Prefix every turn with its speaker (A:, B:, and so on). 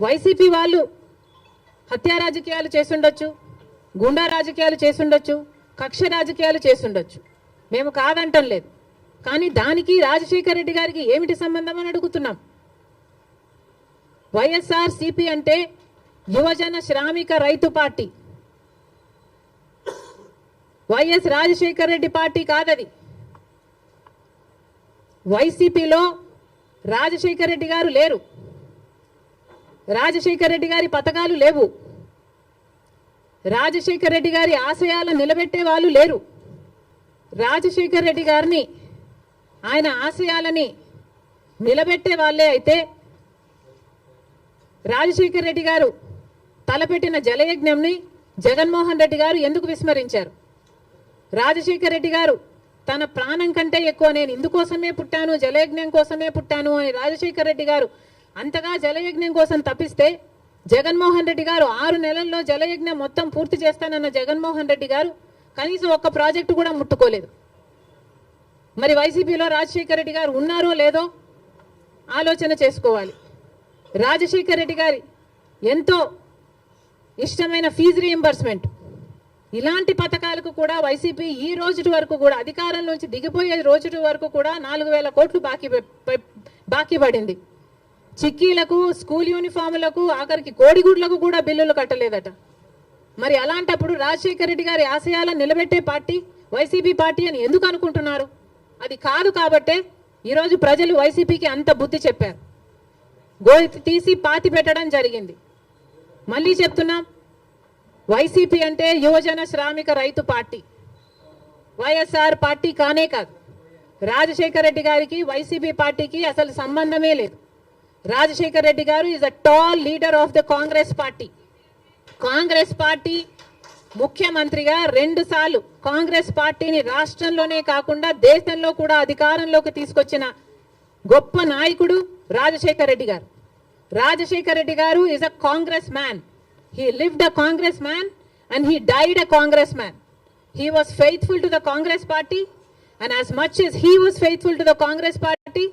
A: YCP వాళ్ళు హత్యా రాజకీయాలు చేసుండొచ్చు గుండా రాజకీయాలు చేసుండొచ్చు కక్ష రాజకీయాలు చేసుండొచ్చు మేము కాదంటం లేదు. కానీ దానికి రాజశేఖర రెడ్డి గారికి ఏమిటి సంబంధం అని అడుగుతున్నాం. వైఎస్ఆర్ సిపి అంటే యువజన శ్రామిక రైతు party. YS Rajasekhara Reddy party కాదది. వైసీపీలో రాజశేఖర రెడ్డి గారు లేరు. రాజశేఖర రెడ్డి గారి పథకాలు లేవు. రాజశేఖర రెడ్డి గారి ఆశయాలను నిలబెట్టే వాళ్ళు లేరు. రాజశేఖర రెడ్డి గారిని ఆయన ఆశయాలని నిలబెట్టే వాళ్ళే అయితే రాజశేఖర రెడ్డి గారు తలపెట్టిన జలయజ్ఞంని జగన్మోహన్ రెడ్డి గారు ఎందుకు విస్మరించారు? రాజశేఖర రెడ్డి గారు తన ప్రాణం కంటే ఎక్కువ నేను ఇందుకోసమే పుట్టాను జలయజ్ఞం కోసమే పుట్టాను అని రాజశేఖర రెడ్డి గారు అంతగా జలయజ్ఞం కోసం తప్పిస్తే జగన్మోహన్ రెడ్డి గారు ఆరు నెలల్లో జలయజ్ఞం మొత్తం పూర్తి చేస్తానన్న జగన్మోహన్ రెడ్డి గారు కనీసం ఒక్క ప్రాజెక్టు కూడా ముట్టుకోలేదు. మరి వైసీపీలో రాజశేఖర రెడ్డి గారు ఉన్నారో లేదో ఆలోచన చేసుకోవాలి. రాజశేఖర రెడ్డి గారి ఎంతో ఇష్టమైన ఫీజు రీఎంబర్స్మెంట్ ఇలాంటి పథకాలకు కూడా వైసీపీ ఈ రోజుటి వరకు కూడా అధికారంలోంచి దిగిపోయే రోజు వరకు కూడా నాలుగు వేల కోట్లు బాకీ బాకీ పడింది. చిక్కీలకు స్కూల్ యూనిఫాములకు ఆఖరికి కోడిగుడ్లకు కూడా బిల్లులు కట్టలేదట. మరి అలాంటప్పుడు రాజశేఖర రెడ్డి గారి ఆశయాలను నిలబెట్టే పార్టీ వైసీపీ పార్టీ అని ఎందుకు అనుకుంటున్నారు? అది కాదు కాబట్టే ఈరోజు ప్రజలు వైసీపీకి అంత బుద్ధి చెప్పారు. గోయి తీసి పాతి పెట్టడం జరిగింది. మళ్ళీ చెప్తున్నాం వైసీపీ అంటే యువజన శ్రామిక రైతు పార్టీ. వైఎస్ఆర్ పార్టీ కానే కాదు. రాజశేఖర రెడ్డి గారికి వైసీపీ పార్టీకి అసలు సంబంధమే లేదు. Rajasekhar Reddy garu is a tall leader of the Congress party Congress party ముఖ్యమంత్రిగా రెండు సార్లు కాంగ్రెస్ పార్టీని రాష్ట్రంలోనే కాకుండా దేశంలో కూడా అధికారంలోకి తీసుకొచ్చిన గొప్ప నాయకుడు Rajasekhar Reddy garu. Rajasekhar Reddy garu is a Congress man he lived a Congress man and he died a Congress man he was faithful to the Congress party and as much as he was faithful to the Congress party